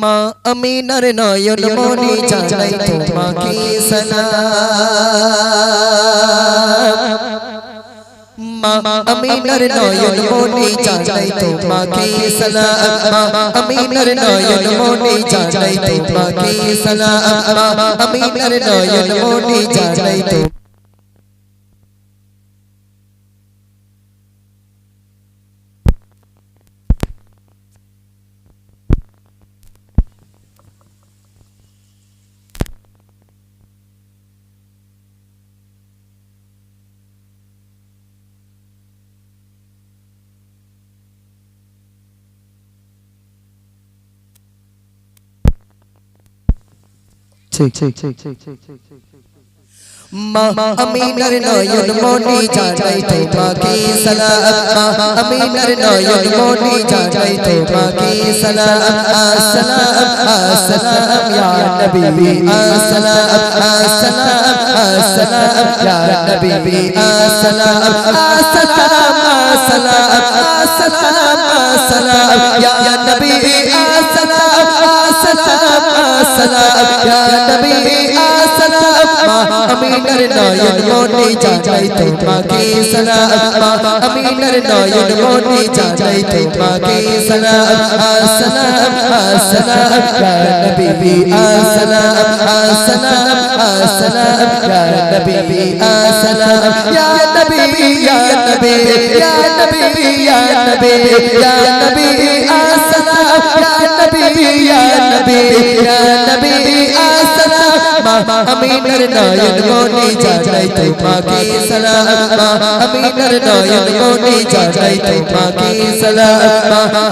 মা আমিনার নয়ন মনি জানাই তোমাকে সালাম। মা আমিনার নয়ন মনি জানাই তোমাকে সালাম। আমিনার নয়ন মনি জানাই তোমাকে সালাম। আমিনার নয়ন মনি জানাই tick, tick, tick, tick, tick, tick, tick. মা আমিনার নয়ন মনি জানাই তোমাকে সালাম মা আমিনার নয়ন মনি জানাই তোমাকে সালাম আসসালাম আসসালাম ইয়া নবী আসসালাম আসসালাম আসসালাম ইয়া নবী আসসালাম আসসালাম আসসালাম আসসালাম আসসালাম ইয়া নবী আসসালাম আসসালাম আসসালাম ইয়া নবী আসসালাম মা আমিনার নয়ন মনে জানাই তোমাকে সালাম আমিনার নয়ন মনে জানাই তোমাকে সালাম আসসালাম আসসালাম ইয়া নবী আসসালাম আসসালাম আসসালাম ইয়া নবী আসসালাম ইয়া নবী ইয়া নবী ইয়া নবী ইয়া নবী ইয়া নবী আসসালাম ইয়া নবী ইয়া নবী ইয়া নবী আসসালাম আমিনার নয়ন মনে জানাই তোমাকে সালাম। আমিনার নয়ন মনে জানাই তোমাকে সালাম।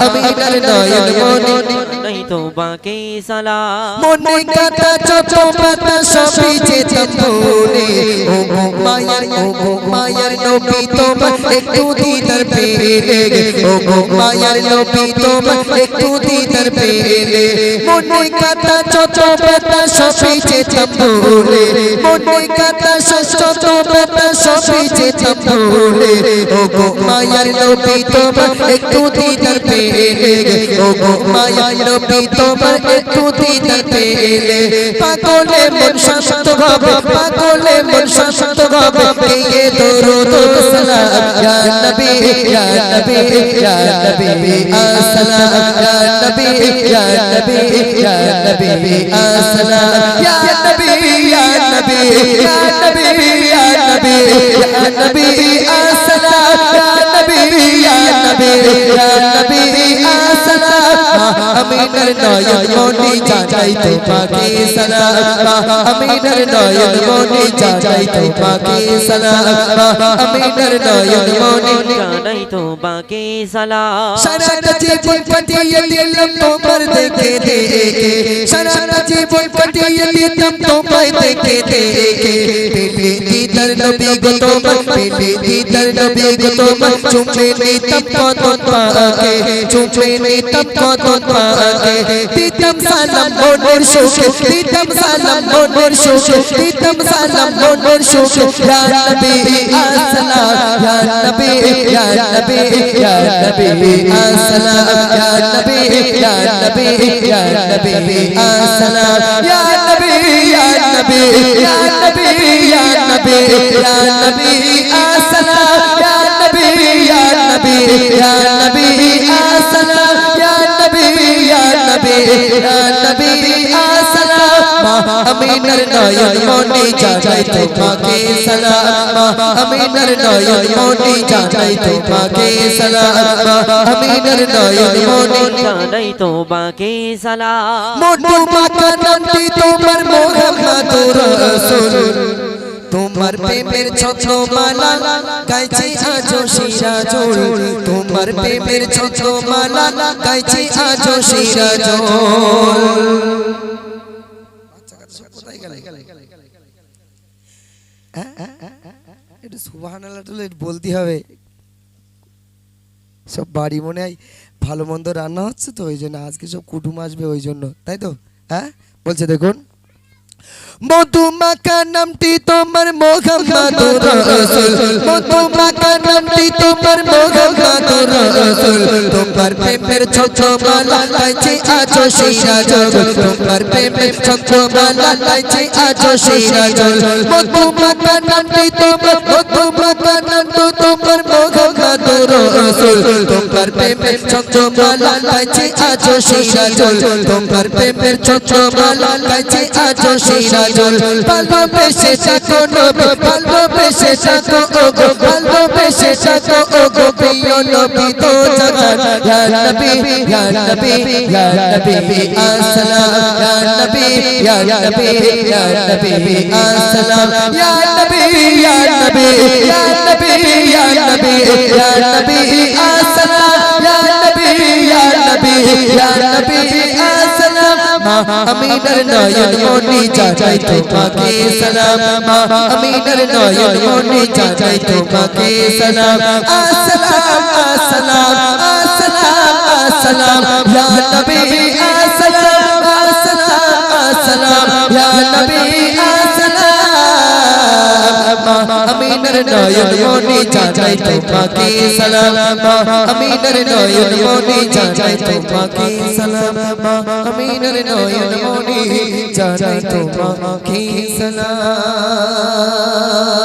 আমিনার নয়ন মনে জানাই তোমাকে সালাম। মনে কথা যত পাতা সবই যে তম্বুলে ও গো মায়ার ও গো মায়ার নবী তোমার একটু দিদার পেলে। ও গো মায়ার নবী তোমার একটু দিদার পেলে। মনে কথা যত পাতা সবই যে তম্বুলে মনে কথা যত পাতা সবই যে তম্বুলে ও গো মায়ার নবী তোমার একটু দিদার পেলে। গো মায়ার নবী তোমার একটু দিদার পেলে পাগলে মন শান্ত হবে পাগলে মন শান্ত হবে দিয়ে দরুদ সালাম ইয়া নবী ইয়া নবী ইয়া নবী আসসালাম ইয়া নবী ইয়া নবী ইয়া নবী আসসালাম ইয়া নবী ইয়া নবী ইয়া নবী ইয়া নবী ইয়া নবী আমিনার নয়ন মনে জানাই তোমাকে সালাম। আমিনার নয়ন মনে জানাই তোমাকে সালাম। আমিনার নয়ন মনে জানাই তোমাকে সালাম। সারাটা জীবন কাটিয়ে দিলাম তোমার দেখে দেখে। সারাটা জীবন কাটিয়ে দিলাম তোমায় দেখে দেখে। দিলে দিদার নবী গো তোমার পেলে দিদার নবী গো তোমার চুমে নিতাম কদম পাকে চুমে নিতাম কদম পাকে দিতাম সালাম মনের সুখে দিতাম সালাম ইয়া ইয়া ইয়া ইয়া ইয়া ইয়া ইয়া ইয়া নবী ইয়া নবী ইয়া নবী ইয়া নবী ইয়া নবী আসসালাম ইয়া নবী ইয়া নবী ইয়া নবী আসসালাম ইয়া আমিনার নয়ন মনে জানাই তোমাকে সালাম। আমিনার নয়ন মনে জানাই তোমাকে সালাম। আমিনার নয়ন মনে জানাই তোমাকে সালাম। মোটু পাকা নামটি তোমার মোহাম্মদুর রাসূল। তোমার প্রেমের ছোট মালা গাইছি আজো শিরা জোড় তোমার প্রেমের ছোট মালা গাইছি আজো শিরা জোড় একটু সুবাহান বলতে হবে। সব বাড়ি মনে হয় ভালো মন্দ রান্না হচ্ছে তো, ওই জন্য আজকে সব কুটুম আসবে ওই জন্য, তাই তো? হ্যাঁ? বলছে দেখুন। মধুমাকা নামটি তোমার মোহাম্মদুর রাসূল। মধুমাকা নামটি তোমার মোহাম্মদুর রাসূল। তোমার প্রেমের ছছমালা লাইছে আজো সিরাজল তোমার প্রেমের ছছমালা লাইছে আজো সিরাজল মধুমাকা নামটি তোমার মধুমাকা নামটি তোমার মোহাম্মদুর রাসূল তোমার প্রেমের ছছমালা লাইছে আজো সিরাজল। তোমার প্রেমের ছছমালা লাইছে আজো সিরাজল। ভালোবেসে থাকো নবী, ভালোবেসে থাকো ওগো, ভালোবেসে থাকো ওগো প্রিয় নবী তো। ইয়া নবী ইয়া নবী ইয়া নবী আসসালাম ইয়া নবী ইয়া নবী ইয়া নবী আসসালাম ইয়া নবী ইয়া নবী ইয়া নবী ইয়া নবী ইয়া নবী আসসালাম ইয়া নবী ইয়া নবী ইয়া নবী আসসালাম মা আমিনার নয়ন মনি জানাই তোমাকে সালাম মা আমিনার নয়ন মনি জানাই তোমাকে সালাম আসসালাম আসসালাম আসসালাম আসসালাম আসসালাম ইয়া নবী আসসালাম মা আমিনার নয়ন মনি জানাই তোমাকে সালাম আমিনার নয়ন মনি জানাই তোমাকে সালাম আমিনার নয়ন মনি জানাই তোমাকে সালাম।